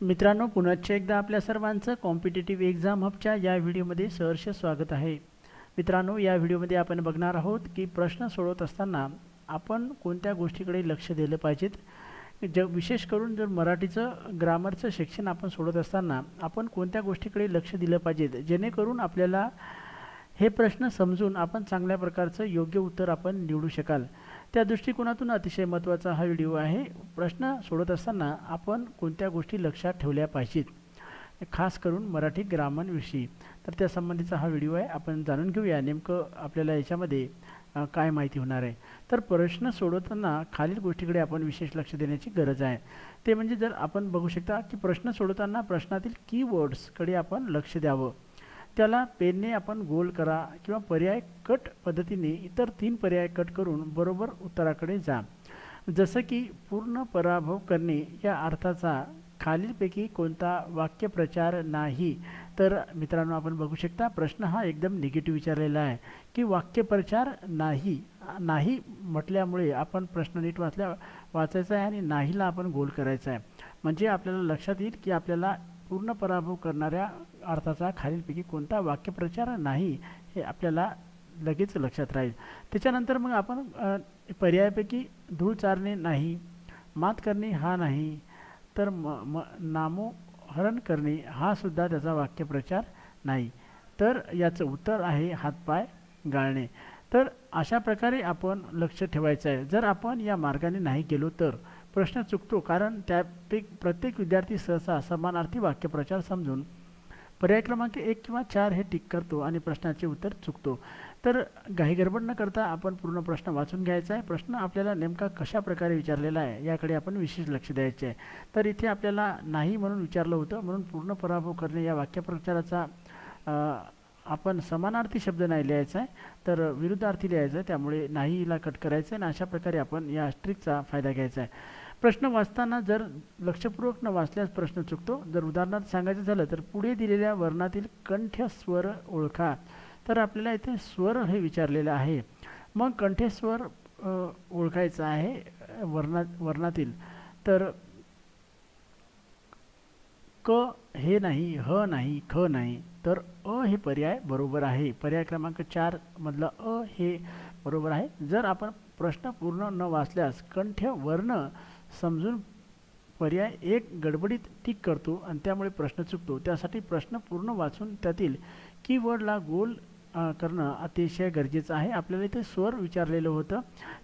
मित्रांनो पुनश्च एकदा आपल्या सर्वांचं कॉम्पिटेटिव्ह एक्झाम हबच्या या व्हिडिओमध्ये सहर्ष स्वागत आहे. मित्रांनो या व्हिडिओमध्ये आपण बघणार आहोत की प्रश्न सोडवत असताना आपण कोणत्या गोष्टीकडे लक्ष दिलं पाहिजेत? ज विशेष करून जर मराठीचं ग्रामरचं शिक्षण आपण सोडत असताना आपण कोणत्या गोष्टीकडे लक्ष दिलं पाहिजेत? जेणेकरून आपल्याला हे प्रश्न समजून आपण चांगल्या प्रकारचं योग्य उत्तर आपण निवडू शकाल. त्या दृष्टिकोनातून अतिशय महत्त्वाचा हा व्हिडिओ आहे. प्रश्न सोडत असताना आपण कोणत्या गोष्टी लक्षात ठेवल्या पाहिजेत? खास करून मराठी ग्रामांविषयी तर त्या संबंधीचा हा व्हिडिओ आहे. आपण जाणून घेऊया नेमकं आपल्याला याच्यामध्ये काय माहिती होणार आहे. तर प्रश्न सोडवताना खालील गोष्टीकडे आपण विशेष लक्ष देण्याची गरज आहे. ते म्हणजे जर आपण बघू शकता की प्रश्न सोडवताना प्रश्नातील कीवर्ड्सकडे आपण लक्ष द्यावं. त्याला पेनने आपण गोल करा किंवा पर्याय कट पद्धतीने इतर तीन पर्याय कट करून बरोबर उत्तराकडे जा. जसं की पूर्ण पराभव करणे या अर्थाचा खालीलपैकी कोणता वाक्यप्रचार नाही तर मित्रांनो आपण बघू शकता प्रश्न हा एकदम निगेटिव्ह विचारलेला आहे की वाक्यप्रचार नाही नाही म्हटल्यामुळे आपण प्रश्न नीट वाचल्या वाचायचा आहे आणि नाहीला आपण गोल करायचा आहे. म्हणजे आपल्याला लक्षात येईल की आपल्याला पूर्ण पराभव करणाऱ्या अर्थाचा खालीलपैकी कोणता वाक्यप्रचार नाही हे आपल्याला लगेच लक्षात राहील. त्याच्यानंतर मग आपण पर्यायापैकी धूळ चारणे नाही मात करणे हा नाही तर म म नामोहरण करणे हा सुद्धा त्याचा वाक्यप्रचार नाही. तर याचं उत्तर आहे हातपाय गाळणे. तर अशा प्रकारे आपण लक्ष ठेवायचं आहे. जर आपण या मार्गाने नाही गेलो तर प्रश्न चुकतो कारण त्यापैकी प्रत्येक विद्यार्थी सहसा समानार्थी वाक्यप्रचार समजून पर्याय क्रमांक एक किंवा चार हे टिक करतो आणि प्रश्नाचे उत्तर चुकतो. तर घाई गडबड न करता आपण पूर्ण प्रश्न वाचून घ्यायचा आहे. प्रश्न आपल्याला नेमका कशा प्रकारे विचारलेला आहे याकडे आपण विशेष लक्ष द्यायचे आहे. तर इथे आपल्याला नाही म्हणून विचारलं होतं म्हणून पूर्ण पराभव करणे या वाक्यप्रचाराचा आपण समानार्थी शब्द नाही लिहायचा आहे तर विरुद्धार्थी लिहायचा आहे त्यामुळे नाहीला कट करायचं आहे आणि अशा प्रकारे आपण या ट्रिकचा फायदा घ्यायचा आहे. प्रश्न वाचताना जर लक्षपूर्वक न वाचल्यास प्रश्न चुकतो. जर उदाहरणार्थ सांगायचं झालं तर पुढे दिलेल्या वर्णातील कंठस्वर ओळखा. तर आपल्याला इथे स्वर हे विचारलेलं आहे. मग कंठेस्वर अ, ओळखायचं आहे वर्णा वर्णातील. तर क हे नाही ह नाही ख नाही तर अ हे पर्याय बरोबर आहे. पर्याय क्रमांक चार मधलं अ हे बरोबर आहे. जर आपण प्रश्न पूर्ण न वाचल्यास कंठ वर्ण समजून पर्याय एक गडबडीत टिक करतो आणि त्यामुळे प्रश्न चुकतो. त्यासाठी प्रश्न पूर्ण वाचून त्यातील कीवर्डला गोल करणं अतिशय गरजेचं आहे. आपल्याला इथे स्वर विचारलेलं होतं.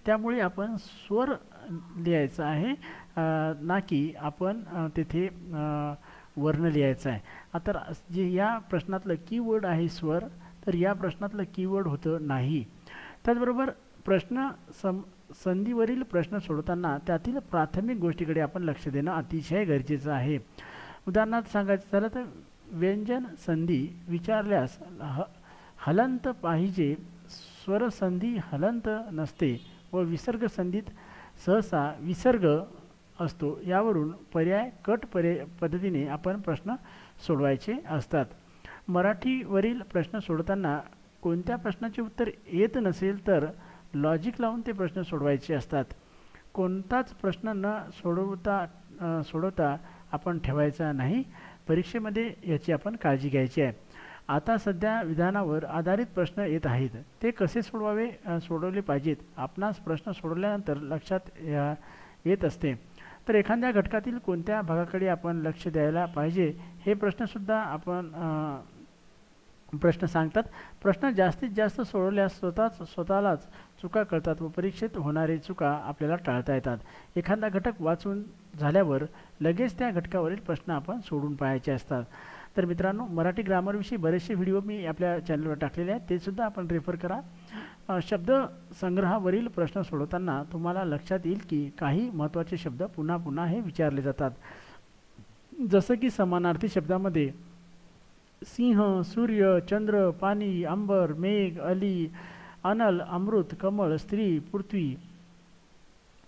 त्यामुळे आपण स्वर लिहायचं आहे. ना की आपण तेथे वर्ण लिहायचं आहे. आता जे या प्रश्नातलं कीवर्ड आहे स्वर तर या प्रश्नातलं कीवर्ड होतं नाही. त्याचबरोबर प्रश्न सम संधीवरील प्रश्न सोडताना त्यातील प्राथमिक गोष्टीकडे आपण लक्ष देणं अतिशय गरजेचं आहे. उदाहरणार्थ सांगायचं झालं तर व्यंजन संधी विचारल्यास ह हलंत पाहिजे स्वरसंधी हलंत नसते व विसर्ग संधीत सहसा विसर्ग असतो. यावरून पर्याय कट पर्याय पद्धतीने आपण प्रश्न सोडवायचे असतात. मराठीवरील प्रश्न सोडताना कोणत्या प्रश्नाचे उत्तर येत नसेल तर लॉजिक लावून ते प्रश्न सोडवायचे असतात. कोणताच प्रश्न न सोडवता सोडवता आपण ठेवायचा नाही. परीक्षेमध्ये याची आपण काळजी घ्यायची आहे. आता सध्या विधानावर आधारित प्रश्न येत आहेत. ते कसे सोडवावे सोडवले पाहिजेत? आपणास प्रश्न सोडवल्यानंतर लक्षात येत असते. तर एखाद्या घटकातील कोणत्या भागाकडे आपण लक्ष द्यायला पाहिजे हे प्रश्नसुद्धा आपण प्रश्न सांगतात. प्रश्न जास्तीत जास्त सोडवल्यास स्वतःच स्वतःलाच चुका कळतात व परीक्षेत होणारी चुका आपल्याला टाळता येतात. एखादा घटक वाचून झाल्यावर लगेच त्या घटकावरील प्रश्न आपण सोडून पाहायचे असतात. तर मित्रांनो मराठी ग्रामरविषयी बरेचसे व्हिडिओ मी आपल्या चॅनलवर टाकलेले आहेत ते सुद्धा आपण रेफर करा. शब्द संग्रहावरील प्रश्न सोडवताना तुम्हाला लक्षात येईल की काही महत्त्वाचे शब्द पुन्हा पुन्हा हे विचारले जातात. जसं की समानार्थी शब्दामध्ये सिंह सूर्य चंद्र पाणी आंबर मेघ अली अनल अमृत कमळ स्त्री पृथ्वी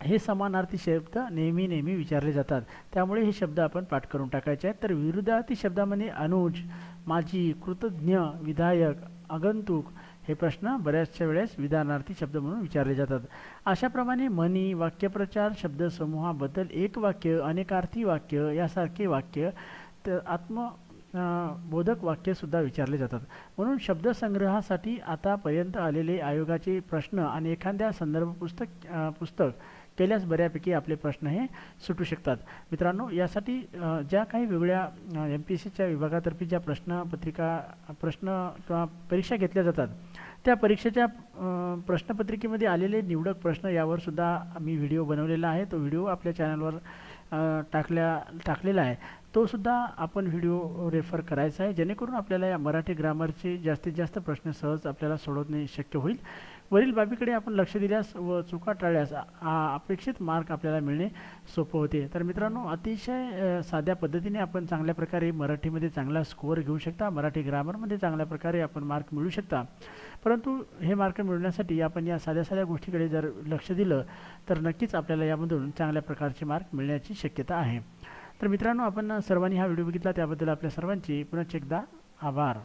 हे समानार्थी शब्द नेहमी नेहमी विचारले जातात. त्यामुळे हे शब्द आपण पाठ करून टाकायचे आहेत. तर विरुद्धार्थी शब्दामध्ये अनुज माझी कृतज्ञ विधायक आगंतुक हे प्रश्न बऱ्याचशा वेळेस विधानार्थी शब्द म्हणून विचारले जातात. अशाप्रमाणे म्हणी वाक्यप्रचार शब्दसमूहाबद्दल एक वाक्य अनेकार्थी वाक्य यासारखे वाक्य तर आत्म बोधक वाक्यसुद्धा विचारले जातात. म्हणून शब्दसंग्रहासाठी आतापर्यंत आलेले आयोगाचे प्रश्न आणि एखाद्या संदर्भ पुस्तक पुस्तक केल्यास बऱ्यापैकी आपले प्रश्न हे सुटू शकतात. मित्रांनो यासाठी ज्या काही वेगळ्या एम पी एस सीच्या विभागातर्फे ज्या प्रश्नपत्रिका प्रश्न किंवा परीक्षा घेतल्या जातात त्या परीक्षेच्या प्रश्नपत्रिकेमध्ये आलेले निवडक प्रश्न यावर सुद्धा मी व्हिडिओ बनवलेला आहे. तो व्हिडिओ आपल्या चॅनलवर टाकल्या टाकलेला आहे. तो सुद्धा आपण व्हिडिओ रेफर करायचा आहे. जेणेकरून आपल्याला या मराठी ग्रामरचे जास्तीत जास्त प्रश्न सहज आपल्याला सोडवणे शक्य होईल. वरील बाबीकडे आपण लक्ष दिल्यास व चुका टाळल्यास अपेक्षित मार्क आपल्याला मिळणे सोपं होते. तर मित्रांनो अतिशय साध्या पद्धतीने आपण चांगल्या प्रकारे मराठीमध्ये चांगला स्कोअर घेऊ शकता. मराठी ग्रामरमध्ये चांगल्या प्रकारे आपण मार्क मिळू शकता. परंतु हे मार्क मिळवण्यासाठी आपण या साध्या साध्या गोष्टीकडे जर लक्ष दिलं तर नक्कीच आपल्याला यामधून चांगल्या प्रकारचे मार्क मिळण्याची शक्यता आहे. तर मित्रांनो आपण सर्वांनी हा व्हिडिओ बघितला त्याबद्दल आपल्या सर्वांची पुन्हा एकदा आभार.